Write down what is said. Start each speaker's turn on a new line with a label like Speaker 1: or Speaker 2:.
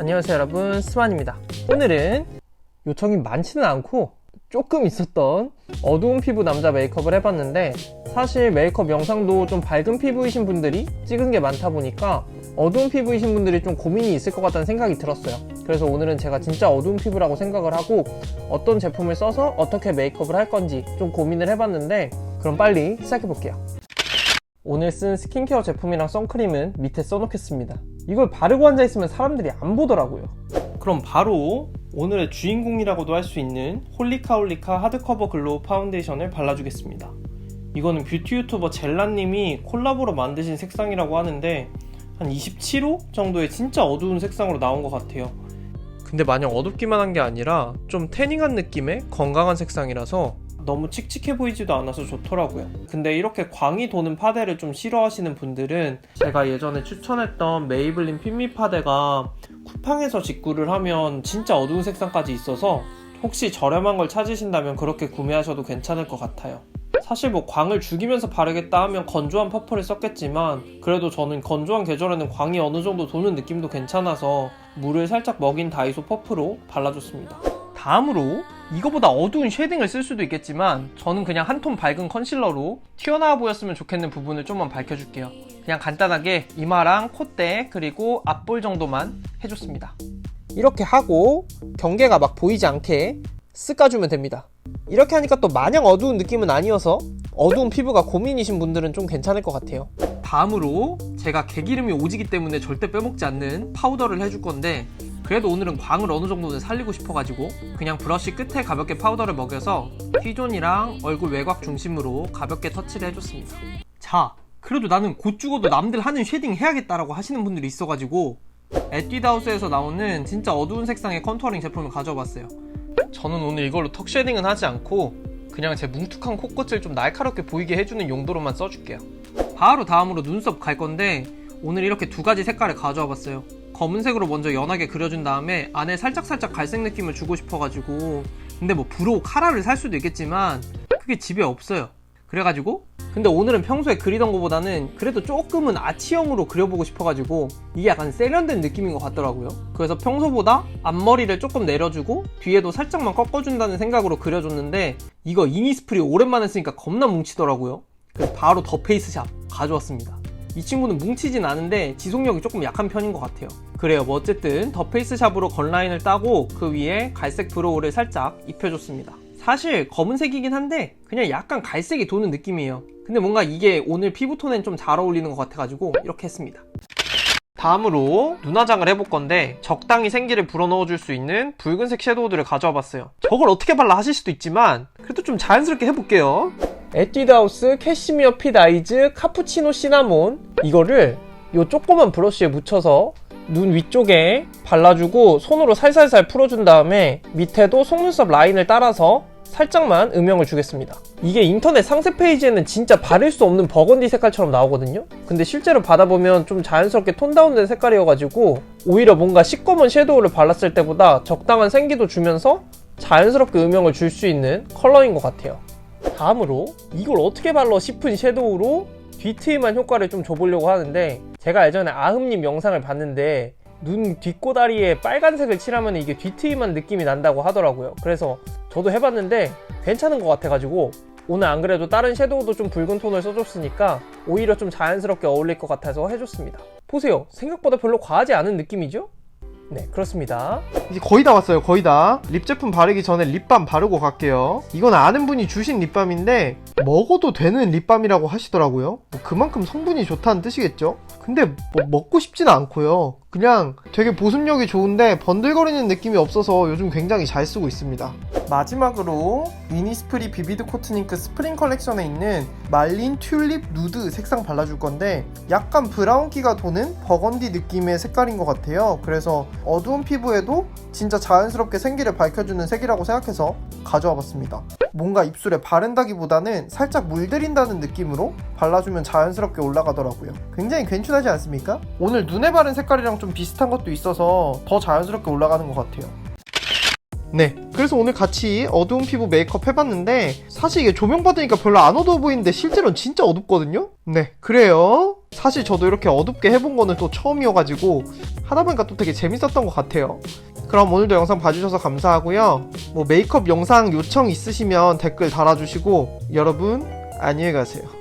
Speaker 1: 안녕하세요 여러분. 스완입니다. 오늘은 요청이 많지는 않고 조금 있었던 어두운 피부 남자 메이크업을 해봤는데 사실 메이크업 영상도 좀 밝은 피부이신 분들이 찍은 게 많다 보니까 어두운 피부이신 분들이 좀 고민이 있을 것 같다는 생각이 들었어요. 그래서 오늘은 제가 진짜 어두운 피부라고 생각을 하고 어떤 제품을 써서 어떻게 메이크업을 할 건지 좀 고민을 해봤는데 그럼 빨리 시작해 볼게요. 오늘 쓴 스킨케어 제품이랑 선크림은 밑에 써놓겠습니다. 이걸 바르고 앉아 있으면 사람들이 안 보더라고요. 그럼 바로 오늘의 주인공이라고도 할 수 있는 홀리카홀리카 하드커버 글로우 파운데이션을 발라주겠습니다. 이거는 뷰티 유튜버 젤라님이 콜라보로 만드신 색상이라고 하는데 한 27호 정도의 진짜 어두운 색상으로 나온 것 같아요. 근데 마냥 어둡기만 한 게 아니라 좀 태닝한 느낌의 건강한 색상이라서 너무 칙칙해 보이지도 않아서 좋더라고요. 근데 이렇게 광이 도는 파데를 좀 싫어하시는 분들은 제가 예전에 추천했던 메이블린 핀미 파데가 쿠팡에서 직구를 하면 진짜 어두운 색상까지 있어서 혹시 저렴한 걸 찾으신다면 그렇게 구매하셔도 괜찮을 것 같아요. 사실 뭐 광을 죽이면서 바르겠다 하면 건조한 퍼플을 썼겠지만 그래도 저는 건조한 계절에는 광이 어느 정도 도는 느낌도 괜찮아서 물을 살짝 먹인 다이소 퍼프로 발라줬습니다. 다음으로 이거보다 어두운 쉐딩을 쓸 수도 있겠지만 저는 그냥 한 톤 밝은 컨실러로 튀어나와 보였으면 좋겠는 부분을 좀만 밝혀줄게요. 그냥 간단하게 이마랑 콧대 그리고 앞볼 정도만 해줬습니다. 이렇게 하고 경계가 막 보이지 않게 쓱까주면 됩니다. 이렇게 하니까 또 마냥 어두운 느낌은 아니어서 어두운 피부가 고민이신 분들은 좀 괜찮을 것 같아요. 다음으로 제가 개기름이 오지기 때문에 절대 빼먹지 않는 파우더를 해줄 건데 그래도 오늘은 광을 어느 정도는 살리고 싶어가지고 그냥 브러쉬 끝에 가볍게 파우더를 먹여서 T존이랑 얼굴 외곽 중심으로 가볍게 터치를 해줬습니다. 자, 그래도 나는 곧 죽어도 남들 하는 쉐딩 해야겠다라고 하시는 분들이 있어가지고 에뛰드하우스에서 나오는 진짜 어두운 색상의 컨투어링 제품을 가져와봤어요. 저는 오늘 이걸로 턱 쉐딩은 하지 않고 그냥 제 뭉툭한 코끝을 좀 날카롭게 보이게 해주는 용도로만 써줄게요. 바로 다음으로 눈썹 갈 건데 오늘 이렇게 두 가지 색깔을 가져와 봤어요. 검은색으로 먼저 연하게 그려준 다음에 안에 살짝살짝 갈색 느낌을 주고 싶어가지고 근데 뭐 브로우 카라를 살 수도 있겠지만 그게 집에 없어요. 그래가지고 근데 오늘은 평소에 그리던 것보다는 그래도 조금은 아치형으로 그려보고 싶어가지고 이게 약간 세련된 느낌인 것 같더라고요. 그래서 평소보다 앞머리를 조금 내려주고 뒤에도 살짝만 꺾어준다는 생각으로 그려줬는데 이거 이니스프리 오랜만에 쓰니까 겁나 뭉치더라고요. 그래서 바로 더 페이스샵 가져왔습니다. 이 친구는 뭉치진 않은데 지속력이 조금 약한 편인 것 같아요. 그래요. 뭐 어쨌든 더 페이스샵으로 건라인을 따고 그 위에 갈색 브로우를 살짝 입혀줬습니다. 사실 검은색이긴 한데 그냥 약간 갈색이 도는 느낌이에요. 근데 뭔가 이게 오늘 피부톤엔 좀 잘 어울리는 것 같아가지고 이렇게 했습니다. 다음으로 눈화장을 해볼 건데 적당히 생기를 불어넣어 줄 수 있는 붉은색 섀도우들을 가져와 봤어요. 저걸 어떻게 발라 하실 수도 있지만 그래도 좀 자연스럽게 해볼게요. 에뛰드하우스 캐시미어 핏 아이즈 카푸치노 시나몬 이거를 요 조그만 브러쉬에 묻혀서 눈 위쪽에 발라주고 손으로 살살살 풀어준 다음에 밑에도 속눈썹 라인을 따라서 살짝만 음영을 주겠습니다. 이게 인터넷 상세 페이지에는 진짜 바를 수 없는 버건디 색깔처럼 나오거든요. 근데 실제로 받아보면 좀 자연스럽게 톤 다운된 색깔이어가지고 오히려 뭔가 시꺼먼 섀도우를 발랐을 때보다 적당한 생기도 주면서 자연스럽게 음영을 줄 수 있는 컬러인 것 같아요. 다음으로 이걸 어떻게 발라 싶은 섀도우로 뒤트임한 효과를 좀 줘보려고 하는데 제가 예전에 아흠님 영상을 봤는데 눈 뒷꼬다리에 빨간색을 칠하면 이게 뒤트임한 느낌이 난다고 하더라고요. 그래서 저도 해봤는데 괜찮은 것 같아가지고 오늘 안 그래도 다른 섀도우도 좀 붉은 톤을 써줬으니까 오히려 좀 자연스럽게 어울릴 것 같아서 해줬습니다. 보세요. 생각보다 별로 과하지 않은 느낌이죠? 네, 그렇습니다.
Speaker 2: 이제 거의 다 왔어요 거의 다 립 제품 바르기 전에 립밤 바르고 갈게요 이건 아는 분이 주신 립밤인데 먹어도 되는 립밤이라고 하시더라고요 뭐 그만큼 성분이 좋다는 뜻이겠죠 근데 뭐 먹고 싶지는 않고요 그냥 되게 보습력이 좋은데 번들거리는 느낌이 없어서 요즘 굉장히 잘 쓰고 있습니다 마지막으로 미니스프리 비비드 코트닝크 스프링 컬렉션에 있는 말린 튤립 누드 색상 발라줄 건데 약간 브라운기가 도는 버건디 느낌의 색깔인 것 같아요 그래서 어두운 피부에도 진짜 자연스럽게 생기를 밝혀주는 색이라고 생각해서 가져와 봤습니다. 뭔가 입술에 바른다기보다는 살짝 물들인다는 느낌으로 발라주면 자연스럽게 올라가더라고요. 굉장히 괜찮하지 않습니까? 오늘 눈에 바른 색깔이랑 좀 비슷한 것도 있어서 더 자연스럽게 올라가는 것 같아요. 네, 그래서 오늘 같이 어두운 피부 메이크업 해봤는데 사실 이게 조명 받으니까 별로 안 어두워 보이는데 실제로는 진짜 어둡거든요? 네, 그래요. 사실 저도 이렇게 어둡게 해본 거는 또 처음이어가지고 하다 보니까 또 되게 재밌었던 것 같아요. 그럼 오늘도 영상 봐주셔서 감사하고요. 뭐 메이크업 영상 요청 있으시면 댓글 달아주시고 여러분 안녕히 가세요.